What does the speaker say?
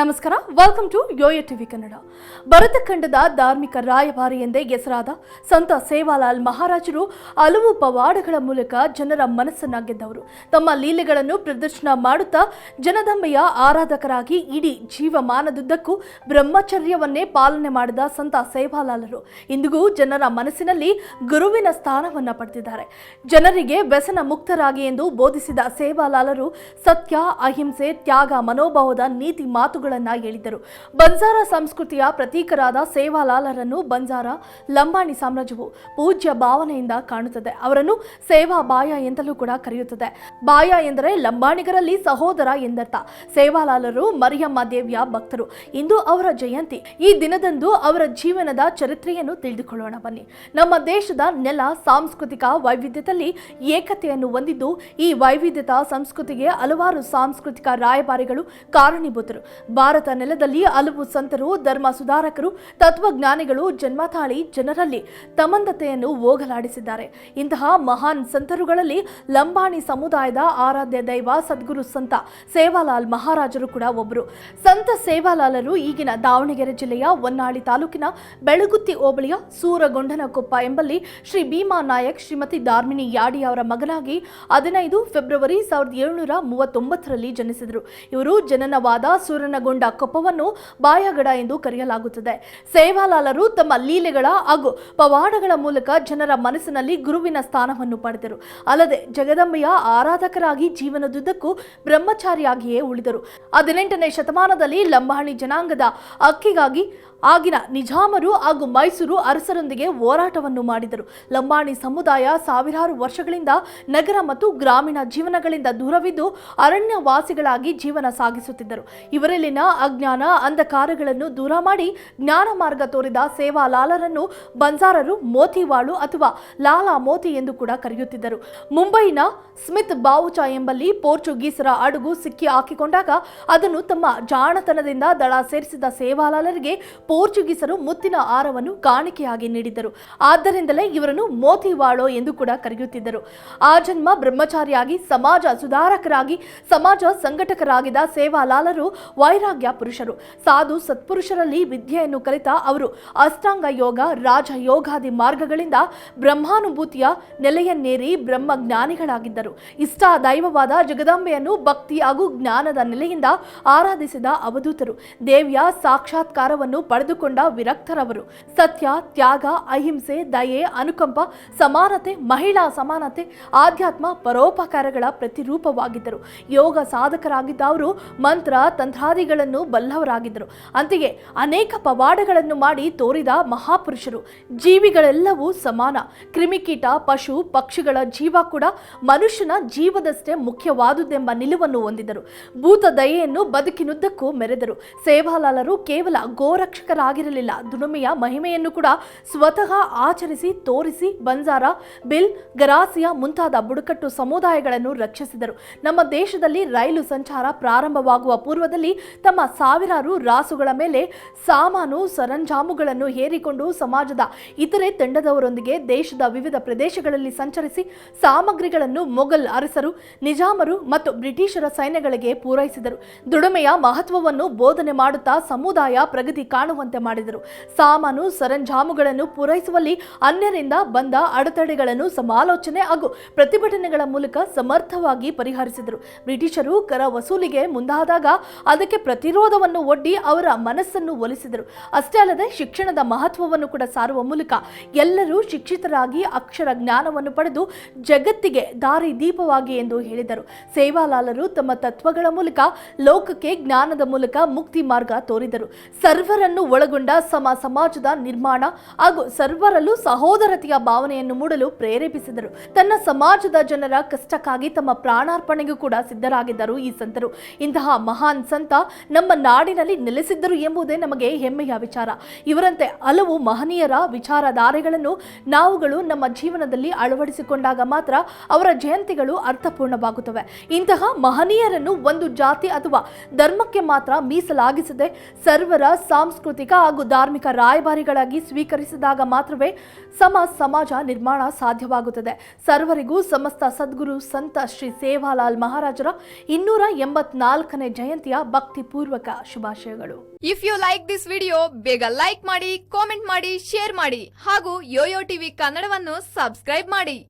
ನಮಸ್ಕಾರ. Welcome to Yoyo TV Kannada ಭರತಖಂಡದ ಧಾರ್ಮಿಕ ರಾಯಭಾರಿ ಎಂದೇ ಹೆಸರಾದ ಸಂತ ಸೇವಾಲಾಲ್ ಮಹಾರಾಜರು ಹಲವು ಪವಾಡಗಳ ಮೂಲಕ ಜನರ ಮನಸ್ಸನ್ನ ಗೆದ್ದವರು. ತಮ್ಮ ಲೀಲೆಗಳನ್ನು ಪ್ರದರ್ಶನ ಮಾಡುತ್ತಾ ಜನದಂಬೆಯ ಆರಾಧಕರಾಗಿ ಇಡೀ ಜೀವಮಾನದುದ್ದಕ್ಕೂ ಬ್ರಹ್ಮಚರ್ಯವನ್ನೇ ಪಾಲನೆ ಮಾಡಿದ ಸಂತ ಸೇವಾಲಾಲರು. ಇಂದಿಗೂ ಜನರ ಮನಸ್ಸಿನಲ್ಲಿ ಗುರುವಿನ ಸ್ಥಾನವನ್ನು ಪಡೆದಿದ್ದಾರೆ. ಜನರಿಗೆ ವ್ಯಸನ ಮುಕ್ತರಾಗಿ ಎಂದು ಬೋಧಿಸಿದ ಸೇವಾಲಾಲರು ಸತ್ಯ, ಅಹಿಂಸೆ, ತ್ಯಾಗ, ಮನೋಭಾವದ ನೀತಿ ಮಾತುಗಳನ್ನ ಹೇಳಿದರು ಬಂಜಾರ ಸಂಸ್ಕೃತಿಯ ಪ್ರತೀಕರಾದ ಸೇವಾಲಾಲರನ್ನು ಬಂಜಾರ ಲಂಬಾಣಿ ಸಾಮ್ರಾಜ್ಯವು ಪೂಜ್ಯ ಭಾವನೆಯಿಂದ ಕಾಣುತ್ತದೆ. ಅವರನ್ನು ಸೇವಾ ಬಾಯ ಎಂತಲೂ ಕೂಡ ಕರೆಯುತ್ತದೆ. ಬಾಯ ಎಂದರೆ ಲಂಬಾಣಿಗರಲ್ಲಿ ಸಹೋದರ ಎಂದರ್ಥ. ಸೇವಾಲಾಲರು ಮರಿಯಮ್ಮ ದೇವಿಯ ಭಕ್ತರು. ಇಂದು ಅವರ ಜಯಂತಿ. ಈ ದಿನದಂದು ಅವರ ಜೀವನದ ಚರಿತ್ರೆಯನ್ನು ತಿಳಿದುಕೊಳ್ಳೋಣ. ಬನ್ನಿ. ನಮ್ಮ ದೇಶದ ನೆಲ ಸಾಂಸ್ಕೃತಿಕ ವೈವಿಧ್ಯತೆಯಲ್ಲಿ ಏಕತೆಯನ್ನು ಹೊಂದಿದ್ದು, ಈ ವೈವಿಧ್ಯತಾ ಸಂಸ್ಕೃತಿಗೆ ಹಲವಾರು ಸಾಂಸ್ಕೃತಿಕ ರಾಯಭಾರಿಗಳು ಕಾರಣೀಭೂತರು. ಭಾರತ ನೆಲದಲ್ಲಿ ಹಲವು ಸಂತರು, ಧರ್ಮ ಸುಧಾರಕರು, ತತ್ವಜ್ಞಾನಿಗಳು ಜನ್ಮತಾಳಿ ಜನರಲ್ಲಿ ತಮಂದತೆಯನ್ನು ಹೋಗಲಾಡಿಸಿದ್ದಾರೆ. ಇಂತಹ ಮಹಾನ್ ಸಂತರುಗಳಲ್ಲಿ ಲಂಬಾಣಿ ಸಮುದಾಯದ ಆರಾಧ್ಯ ದೈವ ಸದ್ಗುರು ಸಂತ ಸೇವಾಲಾಲ್ ಮಹಾರಾಜರು ಕೂಡ ಒಬ್ಬರು ಸಂತ ಸೇವಾಲಾಲರು ಈಗಿನ ದಾವಣಗೆರೆ ಜಿಲ್ಲೆಯ ಹೊನ್ನಾಳಿ ತಾಲೂಕಿನ ಬೆಳಗುತ್ತಿ ಹೋಬಳಿಯ ಸೂರಗೊಂಡನಕೊಪ್ಪ ಎಂಬಲ್ಲಿ ಶ್ರೀ ಭೀಮಾ ನಾಯಕ್, ಶ್ರೀಮತಿ ಧಾರ್ಮಿಣಿ ಯಾಡಿ ಅವರ ಮಗನಾಗಿ ಹದಿನೈದು ಫೆಬ್ರವರಿ ಸಾವಿರದ ಏಳುನೂರ ಮೂವತ್ತೊಂಬತ್ತರಲ್ಲಿ ಜನಿಸಿದರು. ಇವರು ಜನನವಾದ ಸೂರನಗೊಂಡ ಕೊಪ್ಪವನ್ನು ಬಾಯಗಡ ಎಂದು ಕರೆಯಲಾಗುತ್ತದೆ. ಸೇವಾಲಾಲರು ತಮ್ಮ ಲೀಲೆಗಳ ಹಾಗೂ ಪವಾಡಗಳ ಮೂಲಕ ಜನರ ಮನಸ್ಸಿನಲ್ಲಿ ಗುರುವಿನ ಸ್ಥಾನವನ್ನು ಪಡೆದರು. ಅಲ್ಲದೆ ಜಗದಂಬೆಯ ಆರಾಧಕರಾಗಿ ಜೀವನದುದ್ದಕ್ಕೂ ಬ್ರಹ್ಮಚಾರಿಯಾಗಿಯೇ ಉಳಿದರು. ಹದಿನೆಂಟನೇ ಶತಮಾನದಲ್ಲಿ ಲಂಬಾಣಿ ಜನಾಂಗದ ಅಕ್ಕಿಗಾಗಿ ಆಗಿನ ನಿಜಾಮರು ಹಾಗೂ ಮೈಸೂರು ಅರಸರೊಂದಿಗೆ ಹೋರಾಟವನ್ನು ಮಾಡಿದರು. ಲಂಬಾಣಿ ಸಮುದಾಯ ಸಾವಿರಾರು ವರ್ಷಗಳಿಂದ ನಗರ ಮತ್ತು ಗ್ರಾಮೀಣ ಜೀವನಗಳಿಂದ ದೂರವಿದ್ದು ಅರಣ್ಯವಾಸಿಗಳಾಗಿ ಜೀವನ ಸಾಗಿಸುತ್ತಿದ್ದರು. ಇವರಲ್ಲಿನ ಅಜ್ಞಾನ, ಅಂಧಕಾರಗಳನ್ನು ದೂರ ಮಾಡಿ ಜ್ಞಾನ ಮಾರ್ಗ ತೋರಿದ ಸೇವಾಲಾಲರನ್ನು ಬಂಜಾರರು ಮೋತಿವಾಳು ಅಥವಾ ಲಾಲಾ ಮೋತಿ ಎಂದು ಕೂಡ ಕರೆಯುತ್ತಿದ್ದರು. ಮುಂಬೈನ ಸ್ಮಿತ್ ಬಾವುಚ ಎಂಬಲ್ಲಿ ಪೋರ್ಚುಗೀಸರ ಅಡುಗು ಸಿಕ್ಕಿ ಹಾಕಿಕೊಂಡಾಗ ಅದನ್ನು ತಮ್ಮ ಜಾಣತನದಿಂದ ದಳ ಸೇರಿಸಿದ ಸೇವಾಲಾಲರಿಗೆ ಪೋರ್ಚುಗೀಸರು ಮುತ್ತಿನ ಹಾರವನ್ನು ಕಾಣಿಕೆಯಾಗಿ ನೀಡಿದ್ದರು. ಆದ್ದರಿಂದಲೇ ಇವರನ್ನು ಮೋತಿವಾಳೋ ಎಂದು ಕೂಡ ಕರೆಯುತ್ತಿದ್ದರು. ಆ ಜನ್ಮ ಬ್ರಹ್ಮಚಾರಿಯಾಗಿ, ಸಮಾಜ ಸುಧಾರಕರಾಗಿ, ಸಮಾಜ ಸಂಘಟಕರಾಗಿದ್ದ ಸೇವಾಲಾಲರು ವೈರಾಗ್ಯ ಪುರುಷರು. ಸಾಧು ಸತ್ಪುರುಷರಲ್ಲಿ ವಿದ್ಯೆಯನ್ನು ಕಲಿತ ಅವರು ಅಷ್ಟಾಂಗ ಯೋಗ, ರಾಜ ಯೋಗಾದಿ ಮಾರ್ಗಗಳಿಂದ ಬ್ರಹ್ಮಾನುಭೂತಿಯ ನೆಲೆಯನ್ನೇರಿ ಬ್ರಹ್ಮ ಜ್ಞಾನಿಗಳಾಗಿದ್ದರು ಇಷ್ಟ ದೈವವಾದ ಜಗದಾಂಬೆಯನ್ನು ಭಕ್ತಿ ಹಾಗೂ ಜ್ಞಾನದ ನೆಲೆಯಿಂದ ಆರಾಧಿಸಿದ ಅವಧೂತರು. ದೇವಿಯ ಸಾಕ್ಷಾತ್ಕಾರವನ್ನು ಪಡೆದುಕೊಂಡ ವಿರಕ್ತರವರು. ಸತ್ಯ, ತ್ಯಾಗ, ಅಹಿಂಸೆ, ದಯೆ, ಅನುಕಂಪ, ಸಮಾನತೆ, ಮಹಿಳಾ ಸಮಾನತೆ, ಆಧ್ಯಾತ್ಮ, ಪರೋಪಕಾರಗಳ ಪ್ರತಿರೂಪವಾಗಿದ್ದರು. ಯೋಗ ಸಾಧಕರಾಗಿದ್ದ ಅವರು ಮಂತ್ರ, ತಂತ್ರಾದಿಗಳನ್ನು ಬಲ್ಲವರಾಗಿದ್ದರು. ಅಂತೆಯೇ ಅನೇಕ ಪವಾಡಗಳನ್ನು ಮಾಡಿ ತೋರಿದ ಮಹಾಪುರುಷರು. ಜೀವಿಗಳೆಲ್ಲವೂ ಸಮಾನ. ಕ್ರಿಮಿಕೀಟ, ಪಶು, ಪಕ್ಷಿಗಳ ಜೀವ ಕೂಡ ಮನುಷ್ಯನ ಜೀವದಷ್ಟೇ ಮುಖ್ಯವಾದುದೆಂಬ ನಿಲುವನ್ನು ಹೊಂದಿದರು ಭೂತ ದಯೆಯನ್ನು ಬದುಕಿನುದ್ದಕ್ಕೂ ಮೆರೆದರು. ಸೇವಾಲಾಲರು ಕೇವಲ ಗೋರಕ್ಷಕರಾಗಿರಲಿಲ್ಲ ದುಡಿಮೆಯ ಮಹಿಮೆಯನ್ನು ಕೂಡ ಸ್ವತಃ ಆಚರಿಸಿ, ತೋರಿಸಿ ಬಂಜಾರ, ಬಿಲ್, ಗರಾಸಿಯಾ ಮುಂತಾದ ಬುಡಕಟ್ಟು ಸಮುದಾಯಗಳನ್ನು ರಕ್ಷಿಸಿದರು. ನಮ್ಮ ದೇಶದಲ್ಲಿ ರೈಲು ಸಂಚಾರ ಪ್ರಾರಂಭವಾಗುವ ಪೂರ್ವದಲ್ಲಿ ತಮ್ಮ ಸಾವಿರಾರು ರಾಸುಗಳ ಮೇಲೆ ಸಾಮಾನು, ಸರಂಜಾಮುಗಳನ್ನು ಹೇರಿಕೊಂಡು ಸಮಾಜದ ಇತರೆ ತಂಡದವರೊಂದಿಗೆ ದೇಶದ ವಿವಿಧ ಪ್ರದೇಶಗಳಲ್ಲಿ ಸಂಚರಿಸಿ ಸಾಮಗ್ರಿಗಳನ್ನು ಮೊಘಲ್ ಅರಸರು, ನಿಜಾಮರು ಮತ್ತು ಬ್ರಿಟಿಷರ ಸೈನ್ಯಗಳಿಗೆ ಪೂರೈಸಿದರು. ದುಡಿಮೆಯ ಮಹತ್ವವನ್ನು ಬೋಧನೆ ಮಾಡುತ್ತಾ ಸಮುದಾಯ ಪ್ರಗತಿ ಕಾಣುವಂತೆ ಮಾಡಿದರು. ಸಾಮಾನು, ಸರಂಜಾಮುಗಳನ್ನು ಪೂರೈಸುವಲ್ಲಿ ಅನ್ಯರಿಂದ ಬಂದ ಅಡೆತಡೆಗಳನ್ನು ಸಮಾಲೋಚನೆ ಹಾಗೂ ಪ್ರತಿಭಟನೆಗಳ ಮೂಲಕ ಸಮರ್ಥವಾಗಿ ಪರಿಹರಿಸಿದರು. ಬ್ರಿಟಿಷರು ಕರ ವಸೂಲಿಗೆ ಮುಂದಾದಾಗ ಅದಕ್ಕೆ ಪ್ರತಿರೋಧವನ್ನು ಒಡ್ಡಿ ಅವರ ಮನಸ್ಸನ್ನು ಒಲಿಸಿದರು. ಅಷ್ಟೇ ಅಲ್ಲದೆ ಶಿಕ್ಷಣದ ಮಹತ್ವವನ್ನು ಕೂಡ ಸಾರುವ ಮೂಲಕ ಎಲ್ಲರೂ ಶಿಕ್ಷಿತರಾಗಿ ಅಕ್ಷರ ಜ್ಞಾನವನ್ನು ಪಡೆದು ಜಗತ್ತಿಗೆ ದಾರಿ ದೀಪವಾಗಿ ಎಂದು ಹೇಳಿದರು. ಸೇವಾಲಾಲರು ತಮ್ಮ ತತ್ವಗಳ ಮೂಲಕ ಲೋಕಕ್ಕೆ ಜ್ಞಾನದ ಮೂಲಕ ಮುಕ್ತಿ ಮಾರ್ಗ ತೋರಿದರು. ಸರ್ವರನ್ನು ಒಳಗೊಂಡ ಸಮ ಸಮಾಜದ ನಿರ್ಮಾಣ ಹಾಗೂ ಸರ್ವರಲ್ಲೂ ಸಹೋದರತೆಯ ಭಾವನೆಯನ್ನು ಮೂಡಲು ಪ್ರೇರೇಪಿಸಿದರು. ತನ್ನ ಸಮಾಜದ ಜನರ ಕಷ್ಟಕ್ಕಾಗಿ ತಮ್ಮ ಪ್ರಾಣಾರ್ಪಣೆಗೂ ಕೂಡ ಸಿದ್ಧರಾಗಿದ್ದರು ಈ ಸಂತರು. ಇಂತಹ ಮಹಾನ್ ಸಂತ ನಮ್ಮ ನಾಡಿನಲ್ಲಿ ನೆಲೆಸಿದ್ದರು ಎಂಬುದೇ ನಮಗೆ ಹೆಮ್ಮೆಯ ವಿಚಾರ. ಇವರಂತೆ ಹಲವು ಮಹನೀಯರ ವಿಚಾರಧಾರೆಗಳನ್ನು ನಾವುಗಳು ನಮ್ಮ ಜೀವನದಲ್ಲಿ ಅಳವಡಿಸಿಕೊಂಡಾಗ ಮಾತ್ರ ಅವರ ಜಯಂತಿಗಳು ಅರ್ಥಪೂರ್ಣವಾಗುತ್ತವೆ. ಇಂತಹ ಮಹನೀಯರನ್ನು ಒಂದು ಜಾತಿ ಅಥವಾ ಧರ್ಮಕ್ಕೆ ಮಾತ್ರ ಮೀಸಲಾಗಿಸದೆ ಸರ್ವರ ಸಾಂಸ್ಕೃತಿಕ ಸಾಂಸ್ಕೃತಿಕ ಹಾಗೂ ಧಾರ್ಮಿಕ ರಾಯಭಾರಿಗಳಾಗಿ ಸ್ವೀಕರಿಸಿದಾಗ ಮಾತ್ರವೇ ಸಮ ಸಮಾಜ ನಿರ್ಮಾಣ ಸಾಧ್ಯವಾಗುತ್ತದೆ. ಸರ್ವರಿಗೂ ಸಮಸ್ತ ಸದ್ಗುರು ಸಂತ ಶ್ರೀ ಸೇವಾಲಾಲ್ ಮಹಾರಾಜರ ಇನ್ನೂರ ಎಂಬತ್ನಾಲ್ಕನೇ ಜಯಂತಿಯ ಭಕ್ತಿಪೂರ್ವಕ ಶುಭಾಶಯಗಳು. If you like this video ಬೇಗ ಲೈಕ್ ಮಾಡಿ ಕಾಮೆಂಟ್ ಮಾಡಿ ಶೇರ್ ಮಾಡಿ ಹಾಗೂ ಯೋಯೋ ಟಿವಿ ಕನ್ನಡವನ್ನು ಸಬ್ಸ್ಕ್ರೈಬ್ ಮಾಡಿ.